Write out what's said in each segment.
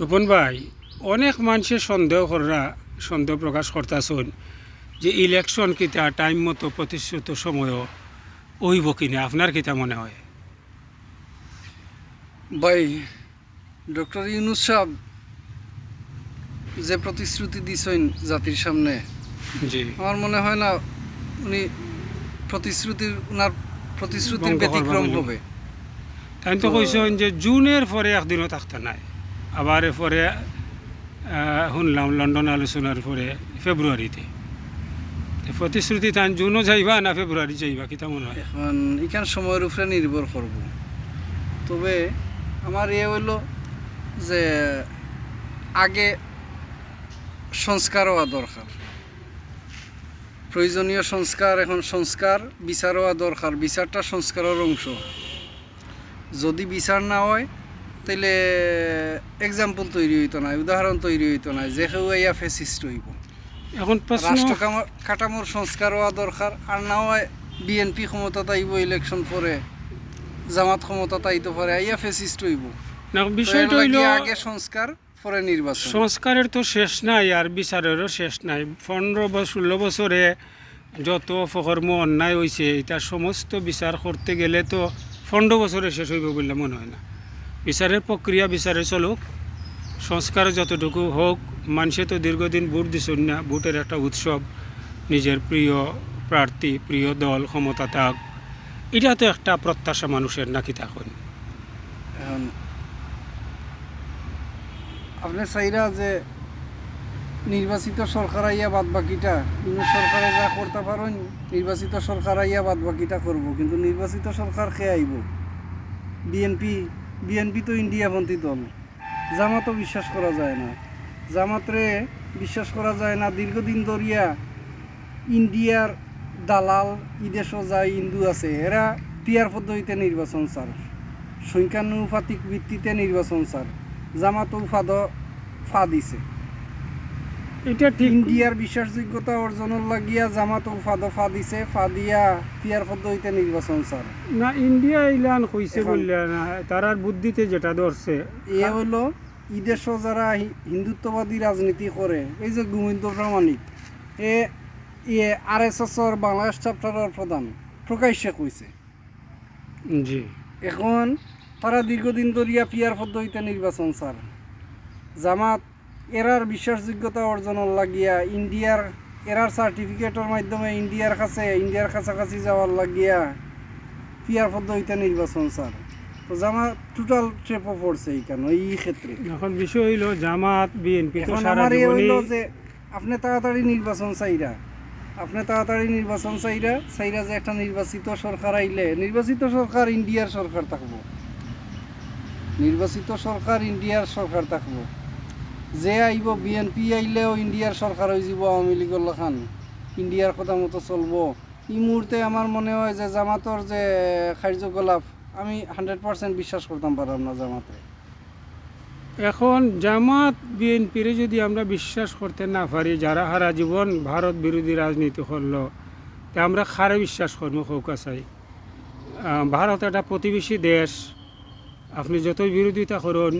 রূপন ভাই অনেক মানুষের সন্দেহ করা সন্দেহ প্রকাশ করতেছেন যে ইলেকশন কিতা টাইম মতো প্রতিশ্রুত সময়ও ওইব কিনা আপনার কিতা মনে হয়? ভাই ডক্টর ইউনুস সাহেব যে প্রতিশ্রুতি দিছেন জাতির সামনে জি। আমার মনে হয় না উনি প্রতিশ্রুতির উনার প্রতিশ্রুতির ব্যতিক্রম হবে। তাই তো তো- কইছেন যে জুনের পরে একদিনও থাকতে নাই। আবার এরপরে শুনলাম লন্ডন আলোচনার পরে ফেব্রুয়ারিতে। প্রতিশ্রুতি তান জুনও যাইবা না ফেব্রুয়ারি যাইবা কিতা মনে হয়? এখন এখান সময়ের উপরে নির্ভর করব। তবে আমার ইয়ে হইল যে, আগে সংস্কার হওয়া দরকার। প্রয়োজনীয় সংস্কার, এখন সংস্কার, বিচার হওয়া দরকার। বিচারটা সংস্কারের অংশ। যদি বিচার না হয় তাইলে এক্সাম্পল তৈরি হইতো না উদাহরণ তৈরি হইতো না যে কেউ ইয়া ফেসিস্ট হইব। এখন রাষ্ট্র কাঠামোর সংস্কার হওয়া দরকার আর না হয় বিএনপি ক্ষমতা তাইব ইলেকশন পরে জামাত ক্ষমতা তাইতে পারে আইয়া ফেসিস্ট হইব। বিষয়টা হইল আগে সংস্কার পরে নির্বাচন। সংস্কারের তো শেষ নাই আর বিচারেরও শেষ নাই। পনেরো বছর ষোলো বছরে যত অপকর্ম অন্যায় হয়েছে এটা সমস্ত বিচার করতে গেলে তো পনেরো বছরে শেষ হইব বলে মনে হয় না। বিচারের প্রক্রিয়া বিচারে চলুক, সংস্কার যতটুকু হোক মানুষে তো দীর্ঘদিন ভোট দিছেন না, ভোটের একটা উৎসব, নিজের প্রিয় প্রার্থী, প্রিয় দল, ক্ষমতা থাক এটা তো একটা প্রত্যাশা মানুষের, নাকি থাকুন আপনি চাইরা যে নির্বাচিত সরকার আইয়া বাদ বাকিটা, কিন্তু সরকারে যা করতে পারেন, নির্বাচিত সরকার আইয়া বাদ বাকিটা করব, কিন্তু নির্বাচিত সরকার খেয়ে আইব? বিএনপি বিএনপি তো ইন্ডিয়াপন্থী দল। জামাতও বিশ্বাস করা যায় না। জামাতরে বিশ্বাস করা যায় না, দীর্ঘদিন ধরিয়া ইন্ডিয়ার দালাল ইদেশও যায় হিন্দু আছে, এরা পিয়ার পদ্ধতিতে নির্বাচন চার সংখ্যানুপাতিক ভিত্তিতে নির্বাচন চার জামাত ফাদ ফা দিছে। এটা ঠিক। ইন্ডিয়ার বিশ্বাসযোগ্যতা অর্জনের লাগিয়া জামাত ফাদ ফা দিছে ফা দিয়া পিয়ার পদ্ধতিতে নির্বাচন চার না ইন্ডিয়া ইলান কইছে বললে না তারার বুদ্ধিতে যেটা ধরছে। এ হলো ইদেশও যারা হিন্দুত্ববাদী রাজনীতি করে এই যে গোবিন্দ প্রামাণিক এ ইয়ে আর এস এসর বাংলাদেশ চ্যাপ্টারের প্রধান প্রকাশ্যে কইছে। জি। এখন তারা দীর্ঘদিন ধরিয়া পিয়ার পদ্ধতিতে নির্বাচন চার জামাত এরার বিশ্বাসযোগ্যতা অর্জনের লাগিয়া ইন্ডিয়ার এরার সার্টিফিকেটের মাধ্যমে ইন্ডিয়ার কাছে ইন্ডিয়ার কাছাকাছি যাওয়ার লাগিয়া পিয়ার পদ্ধতিতে নির্বাচন চার তো জামাত টোটাল ট্রেপও পড়ছে এইখানে এই ক্ষেত্রে। এখন বিষয় হইল জামাত বিএনপি তো এখন আমার এই জীবনই যে আপনি তাড়াতাড়ি নির্বাচন চাইরা আপনি তাড়াতাড়ি নির্বাচন চাইরা চাইরা যে একটা নির্বাচিত সরকার আইলে নির্বাচিত সরকার ইন্ডিয়ার সরকার থাকব। নির্বাচিত সরকার ইন্ডিয়ার সরকার থাকব। যে আইব বিএনপি আইলেও ইন্ডিয়ার সরকার হয়ে যাব আওয়ামী লীগের লাখান ইন্ডিয়ার কথা মতো চলবো। এই মুহূর্তে আমার মনে হয় যে জামাতর যে কার্যকলাপ, আমি হান্ড্রেড পার্সেন্ট বিশ্বাস করতাম পারলাম না জামাতে। এখন জামাত বিএনপিরে যদি আমরা বিশ্বাস করতে না পারি, যারা হারা জীবন ভারত বিরোধী রাজনীতি করল, তা আমরা খারে বিশ্বাস করব কৌকা চাই ভারত একটা প্রতিবেশী দেশ। আপনি যতই বিরোধিতা করুন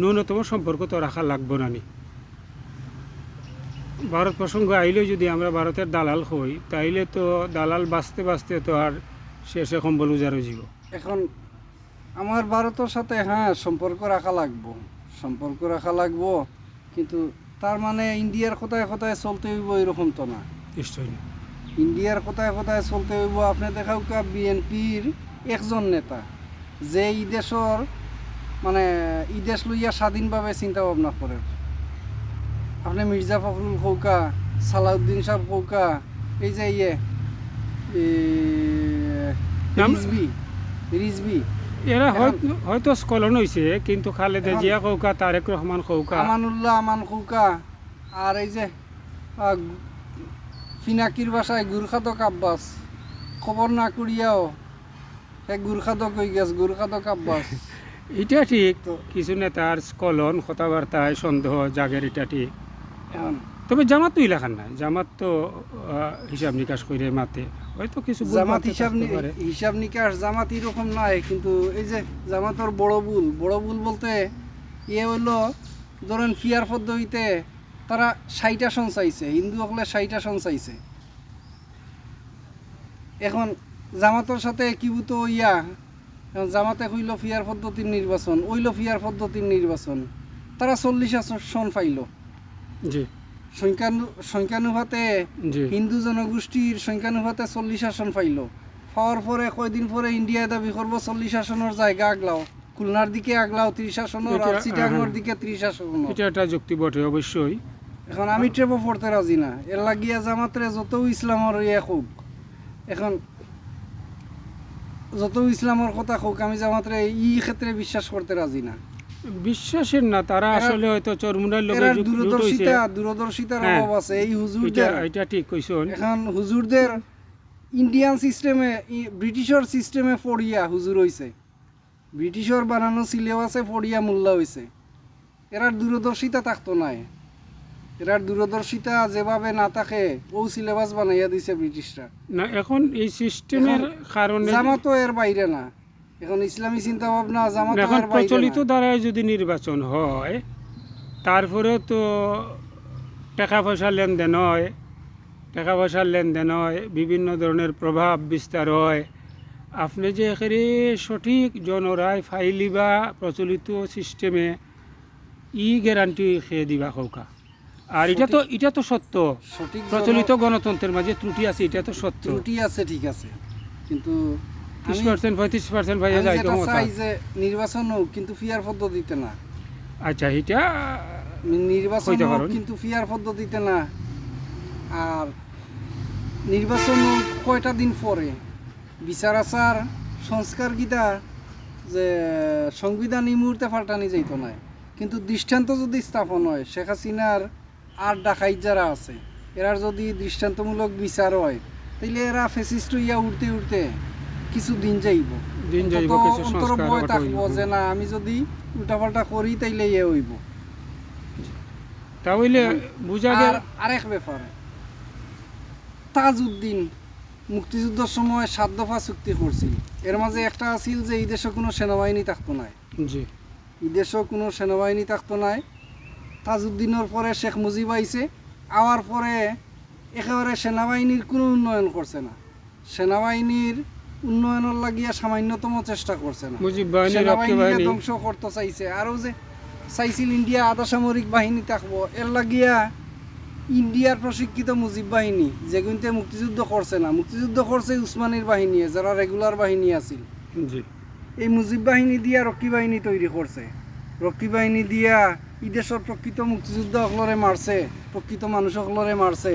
ন্যূনতম সম্পর্ক তো রাখা লাগবে না নি। ভারত প্রসঙ্গ আইলে যদি আমরা ভারতের দালাল হই তাইলে তো দালাল বাঁচতে বাঁচতে তো আর শেষে কম্বল উজারো জীব। এখন আমার ভারতের সাথে হ্যাঁ সম্পর্ক রাখা লাগবো। সম্পর্ক রাখা লাগবো কিন্তু তার মানে ইন্ডিয়ার কোথায় কোথায় চলতে হইব এরকম তো না। নিশ্চয়ই না। ইন্ডিয়ার কোথায় কোথায় চলতে হইব আপনি দেখাও কা বিএনপির একজন নেতা। যে এই দেশর মানে এই দেশ লইয়া স্বাধীনভাবে চিন্তা ভাবনা করে। আপনি মির্জা ফখরুল কৌকা সালাউদ্দিন সাহেব কৌকা এই যে ইয়ে রিজবি রিজবি এরা হয়তো স্কলন হয়েছে কিন্তু খালেদা জিয়া কৌকা তারেক রহমান কৌকা আমানুল্লাহ আমান কৌকা আর এই যে ফিনাকির বাসায় গুরখাদক আব্বাস। খবর না করিয়াও গুরখাদক হয়ে গেছে গুরখাদক আব্বাস। এটা ঠিক কিছু নেতার স্কলন কথাবার্তায় সন্দেহ জাগের এটা ঠিক। তবে জামাত তো ইলাকান নাই জামাত তো হিসাব নিকাশ করে মাতে। হয়তো কিছু জামাত মাতে হিসাব হিসাব নিকাশ জামাত এরকম নাই কিন্তু এই যে জামাতর বড় ভুল বড় ভুল বলতে ইয়ে হইল ধরেন ফিয়ার পদ্ধতিতে তারা ষাট আসন চাইছে হিন্দু সকলে ষাট আসন চাইছে। এখন জামাতের সাথে একীভূত ইয়া? জামাতে হইল ফিয়ার পদ্ধতির নির্বাচন ওইল ফিয়ার পদ্ধতির নির্বাচন তারা চল্লিশ আসন পাইল। জি। সংখ্যানু সংখ্যানুপাতে হিন্দু জনগোষ্ঠীর সংখ্যানুপাতে চল্লিশ আসন পাইল। পাওয়ার পরে কয়দিন পরে ইন্ডিয়ায় দাবি করব চল্লিশ আসনের জায়গা আগলাও। খুলনার দিকে আগলাও ত্রিশ আসনের আর হ্যাঁ। দিকে ত্রিশ আসনের এটা একটা যুক্তি বটে অবশ্যই এখন আমি ট্রেপও পড়তে রাজি না। এর লাগিয়া জামাতরে যত ইসলামর ইয়ে হোক এখন যত ইসলামর কথা হোক আমি জামাতরে ই ক্ষেত্রে বিশ্বাস করতে রাজি না। বিশ্বাসের না তারা আসলে হয়তো চরমুনার লোকের এরা হয়েছে দূরদর্শিতা দূরদর্শিতার হ্যাঁ। অভাব আছে এই হুজুরদের এটা ঠিক কইছন এখন হুজুরদের ইন্ডিয়ান সিস্টেমে ব্রিটিশর সিস্টেমে পড়িয়া হুজুর হইছে। ব্রিটিশর বানানো সিলেবাসে পড়িয়া মোল্লা হইছে। এরার দূরদর্শিতা থাকতো নাই। এরার দূরদর্শিতা যেভাবে না থাকে ও সিলেবাস বানাইয়া দিছে ব্রিটিশরা। না এখন এই সিস্টেমের কারণে জামাতো এর বাইরে না। এখন ইসলামী চিন্তা ভাবনা জামাতো এখন এর বাইরে প্রচলিত। দ্বারাই যদি নির্বাচন হয় তারপরেও তো টাকা পয়সার লেনদেন হয় টাকা পয়সার লেনদেন হয় বিভিন্ন ধরনের প্রভাব বিস্তার হয়। আপনি যে এখানে সঠিক জনরায় ফাইলি বা প্রচলিত সিস্টেমে ই গ্যারান্টি খেয়ে দিবা কৌকা আর এটা তো এটা তো সত্য। সঠিক প্রচলিত গণতন্ত্রের মাঝে ত্রুটি আছে এটা তো সত্য। ত্রুটি আছে ঠিক আছে। কিন্তু ত্রিশ পার্সেন্ট পঁয়ত্রিশ পার্সেন্ট ভাইয়া যায় চাই যে নির্বাচন হোক কিন্তু ফিয়ার পদ্ধতিতে না। আচ্ছা এটা নির্বাচন হোক কিন্তু ফিয়ার পদ্ধতিতে না। আর নির্বাচন কয়টা দিন পরে। বিচার আচার সংস্কার গীতা যে সংবিধান এই মুহূর্তে পাল্টানি যাইতো না কিন্তু দৃষ্টান্ত যদি স্থাপন হয় শেখ হাসিনার আর ডাকাইত যারা আছে এরার যদি দৃষ্টান্তমূলক বিচার হয় তাইলে এরা ফেসিস্ট ইয়া উঠতে উঠতে কিছু দিন যাইব। দিন যাইব কিছু সংস্কার থাকব যে না আমি যদি উল্টাপাল্টা করি তাইলে ইয়ে হইব। তাহলে বুঝা গেল আরেক ব্যাপার তাজউদ্দিন মুক্তিযুদ্ধের সময় সাত দফা চুক্তি করছিল। এর মাঝে একটা আছিল যে এই দেশে কোনো সেনাবাহিনী থাকতো নাই। জি। এই দেশেও কোনো সেনাবাহিনী থাকতো নাই। তাজউদ্দিনের পরে শেখ মুজিব আইছে আওয়ার পরে একেবারে সেনাবাহিনীর কোনো উন্নয়ন করছে না। সেনাবাহিনীর উন্নয়নের লাগিয়া সামান্যতম চেষ্টা করছে না। সেনাবাহিনীকে ধ্বংস করতে চাইছে আরও যে চাইছিল ইন্ডিয়া আধা সামরিক বাহিনী থাকব এর লাগিয়া ইন্ডিয়ার প্রশিক্ষিত মুজিব বাহিনী যেগুনতে মুক্তিযুদ্ধ করছে না। মুক্তিযুদ্ধ করছে উসমানীর বাহিনী যারা রেগুলার বাহিনী আছিল। এই মুজিব বাহিনী দিয়া রক্ষী বাহিনী তৈরি করছে। রক্ষী বাহিনী দিয়া ই দেশের প্রকৃত মুক্তিযুদ্ধ সকলরে মারছে প্রকৃত মানুষ সকলরে মারছে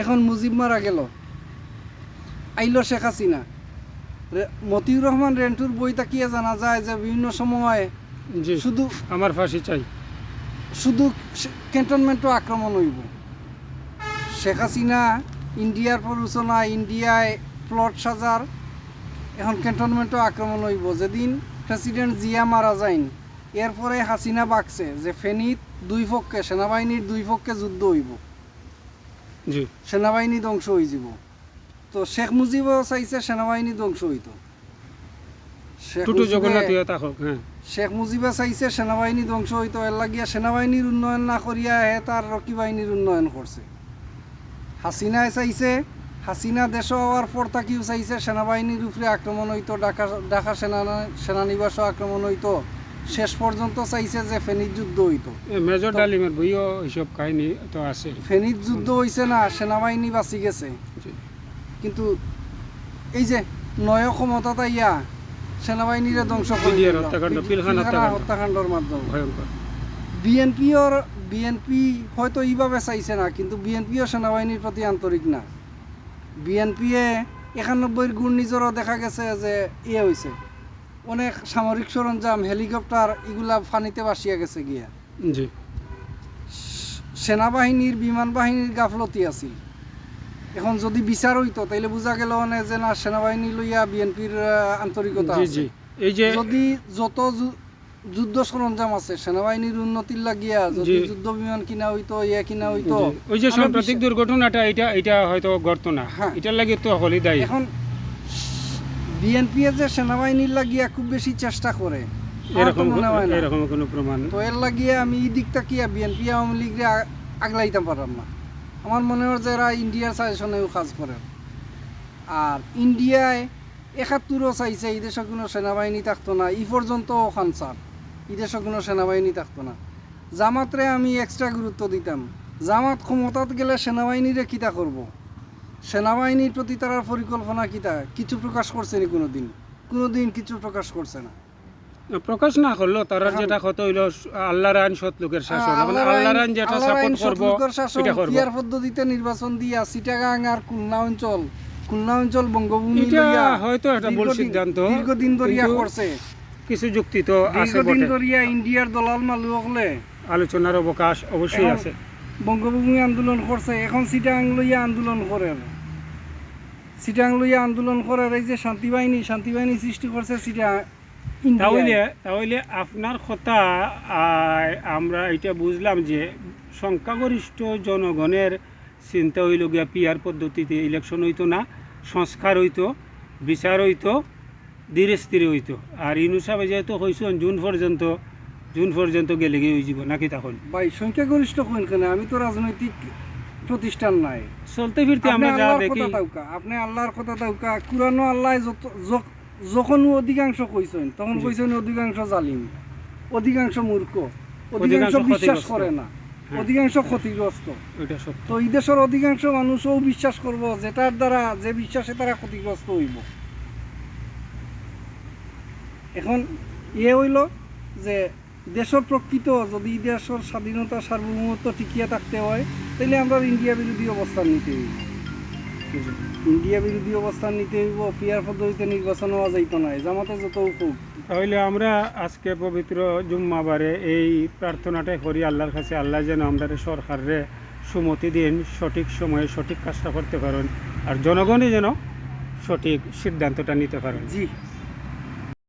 এখন মুজিব মারা গেল আইল শেখ হাসিনা মতিউর রহমান রেন্টুর বই তাকিয়ে জানা যায় যে বিভিন্ন সময় শুধু আমার ফাঁসি চাই। শুধু ক্যান্টনমেন্টও আক্রমণ হইব। শেখ হাসিনা ইন্ডিয়ার প্ররোচনা ইন্ডিয়ায় প্লট সাজার এখন ক্যান্টনমেন্টও আক্রমণ হইব। যেদিন প্রেসিডেন্ট জিয়া মারা যায়ন এরপরে হাসিনা বাকছে যে ফেনীত দুই পক্ষে সেনাবাহিনীর দুই পক্ষে যুদ্ধ হইব। জি। সেনাবাহিনী ধ্বংস হয়ে যাব। তো শেখ মুজিবও চাইছে সেনাবাহিনী ধ্বংস হইতো। শেখ মুজিবে- হ্যাঁ। মুজিবে চাইছে সেনাবাহিনী ধ্বংস হইতো। এর লাগিয়া সেনাবাহিনীর উন্নয়ন না করিয়া হে তার রক্ষী বাহিনীর উন্নয়ন করছে। হাসিনায় চাইছে হাসিনা দেশ হওয়ার পর তাকিও চাইছে সেনাবাহিনীর উপরে আক্রমণ হইতো ঢাকা ঢাকা সেনা সেনানিবাসও আক্রমণ হইতো। শেষ পর্যন্ত চাইছে যে ফেনীর যুদ্ধ হইতো। মেজর ডালিমের বইও এইসব কাহিনী তো আছে। ফেনীর যুদ্ধ হইছে না সেনাবাহিনী বাঁচি গেছে। কিন্তু এই যে নয় ক্ষমতা তাইয়া সেনাবাহিনীরে ধ্বংস করে। হত্যাকাণ্ডের মাধ্যমে। বিএনপিওর বিএনপি হয়তো এইভাবে চাইছে না কিন্তু বিএনপিও সেনাবাহিনীর প্রতি আন্তরিক না। বিএনপিয়ে একানব্বইয়ের ঘূর্ণিঝড়ও দেখা গেছে যে ইয়ে হয়েছে অনেক সামরিক সরঞ্জাম হেলিকপ্টার এগুলা ফানিতে ভাসিয়া গেছে গিয়া। জি। সেনাবাহিনীর বিমান বাহিনীর গাফলতি আছিল। এখন যদি বিচার হইতো তাইলে বোঝা গেল মানে যে না সেনাবাহিনী লইয়া বিএনপির আন্তরিকতা আছে। জি। এই যে যদি যত যুদ্ধ সরঞ্জাম আছে সেনাবাহিনীর উন্নতির লাগিয়া যদি যুদ্ধ বিমান কিনা হইতো ইয়া কিনা হইতো ওই যে সাম্প্রতিক দুর্ঘটনাটা এটা এটা হয়তো গর্ত না। হ্যাঁ। এটার লাগে তো হলি দায়ী এখন বিএনপি যে সেনাবাহিনীর লাগিয়া খুব বেশি চেষ্টা করে এরকম। এরকম কোনো প্রমাণ? তো এর লাগিয়ে আমি এই দিকটা কি বিএনপি আওয়ামী লীগরে আ- আগলাইতে পারলাম না। আমার মনে হয় যে এরা ইন্ডিয়ার সাজেশনেও কাজ করে। আর ইন্ডিয়ায় একাত্তরও চাইছে এই দেশে কোনো সেনাবাহিনী থাকতো না। এই পর্যন্ত ওখান স্যার এই দেশে কোনো সেনাবাহিনী থাকতো না। জামাতরে আমি এক্সট্রা গুরুত্ব দিতাম। জামাত ক্ষমতাত গেলে সেনাবাহিনীরে কিতা করব। সেনাবাহিনীর প্রতি তার পরিকল্পনা কিতা কিছু প্রকাশ করছে নি কোনো দিন কোনো দিন কিছু প্রকাশ করছে না। প্রকাশ না করল তারা যেটা কত হইল আল্লাহর আইন সৎ লোকের শাসন। এখন আল্লাহর আল্লাহর আইন- আইন যেটা সাপোর্ট করব সেটা করব। পিয়ার পদ্ধতিতে নির্বাচন দিয়া চিটাগাং আর খুলনা অঞ্চল খুলনা অঞ্চল বঙ্গভূমি এটা হয়তো একটা ভুল সিদ্ধান্ত দীর্ঘদিন ধরিয়া করছে। কিছু যুক্তি তো আছে দীর্ঘদিন ধরিয়া ইন্ডিয়ার দলাল মালু হলে আলোচনার অবকাশ অবশ্যই আছে। বঙ্গভূমি আন্দোলন করছে, এখন চিটাগাং লইয়া আন্দোলন করে চিটাগাং লইয়া আন্দোলন করে এই যে শান্তি বাহিনী শান্তি বাহিনী সৃষ্টি করছে চিটা তাহলে তাহলে আপনার কথা আমরা এটা বুঝলাম যে সংখ্যাগরিষ্ঠ জনগণের চিন্তা হইল গিয়া পিয়ার পদ্ধতিতে ইলেকশন হইতো না, সংস্কার হইতো, বিচার হইতো ধীরে স্থিরে হইতো। আর ইনু সাহেব যেহেতু হয়েছেন জুন পর্যন্ত জুন পর্যন্ত গেলে গিয়ে হয়ে যাব নাকি তখন? ভাই সংখ্যাগরিষ্ঠ কোন কেন? আমি তো রাজনৈতিক প্রতিষ্ঠান নাই। চলতে ফিরতে আমরা যা দেখি আপনি আল্লাহর কথা তাউকা কুরআনও আল্লাহ যত যখন অধিকাংশ কইছেন তখন কইছেন অধিকাংশ জালিম অধিকাংশ মূর্খ অধিকাংশ বিশ্বাস। করে না হ্যাঁ। অধিকাংশ ক্ষতিগ্রস্ত। তো এই দেশের অধিকাংশ মানুষও বিশ্বাস করব যেটার দ্বারা যে বিশ্বাসে তারা ক্ষতিগ্রস্ত হইব। এখন ইয়ে হইল যে দেশের প্রকৃত যদি দেশের স্বাধীনতা সার্বভৌমত্ব টিকিয়ে থাকতে হয় তাহলে আমরা ইন্ডিয়া বিরোধী অবস্থান নিতে হইব। ইন্ডিয়া বিরোধী অবস্থান নিতে হইব পিয়ার পদ্ধতিতে নির্বাচন হওয়া যাইতো না জামাতে যত হোক তাহলে আমরা আজকে পবিত্র জুম্মাবারে এই প্রার্থনাটাই করি আল্লাহর কাছে আল্লাহ যেন আমাদের সরকারে সুমতি দিন সঠিক সময়ে সঠিক কাজটা করতে পারেন আর জনগণই যেন সঠিক সিদ্ধান্তটা নিতে পারেন। জি।